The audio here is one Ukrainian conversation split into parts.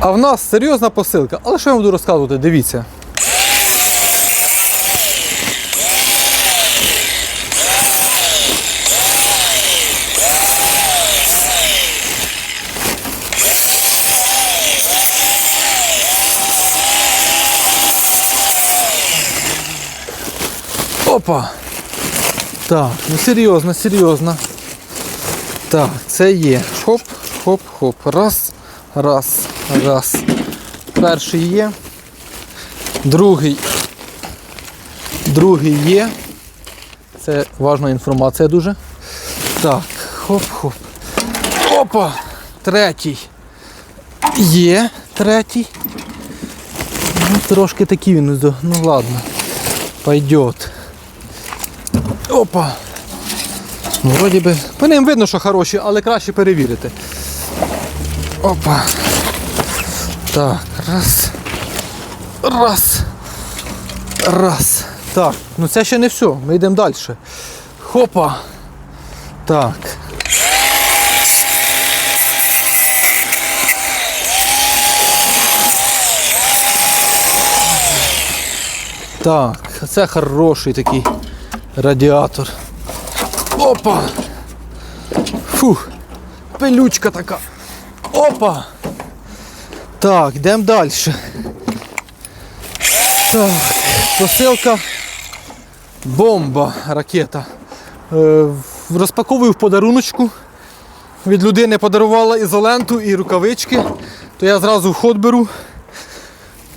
А в нас серйозна посилка. Але що я вам буду розказувати? Дивіться. Опа! Так, ну серйозно, серйозно. Так, це є. Хоп, хоп, хоп. Раз, раз, раз. Перший є. Другий. Другий є. Це важна інформація дуже. Так, хоп-хоп. Опа! Третій. Є третій. Ну, трошки такий він. Ну ладно. Пойдет. Опа. Вроді би. По ним видно, що хороші, але краще перевірити. Опа. Так, раз. Раз. Раз. Так, ну це ще не все. Ми йдемо далі. Хопа. Так. Так, це хороший такий радіатор. Опа! Фух, пилючка така. Опа! Так, йдемо далі. Так, посилка бомба ракета. Е, розпаковую в подаруночку. Від людини подарувала ізоленту і рукавички, то я зразу в ход беру.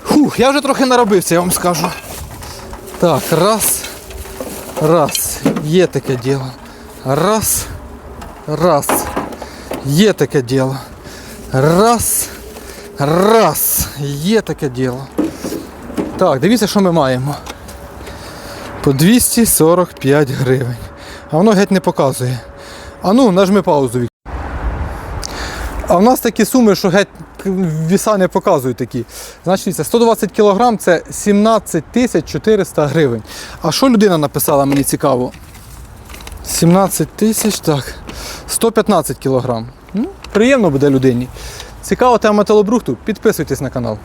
Фух, я вже трохи наробився, я вам скажу. Так, раз. Раз. Є таке діло. Раз. Раз. Є таке діло. Раз. Раз. Є таке діло. Так, дивіться, що ми маємо. По 245 гривень. А воно геть не показує. А ну, нажми паузу. А в нас такі суми, що геть віса не показують такі. Значить, це 120 кг це 17 тисяч 400 гривень. А що людина написала, мені цікаво? 17 тисяч, так. 115 кг. Ну, приємно буде людині. Цікава тема металобрухту, підписуйтесь на канал.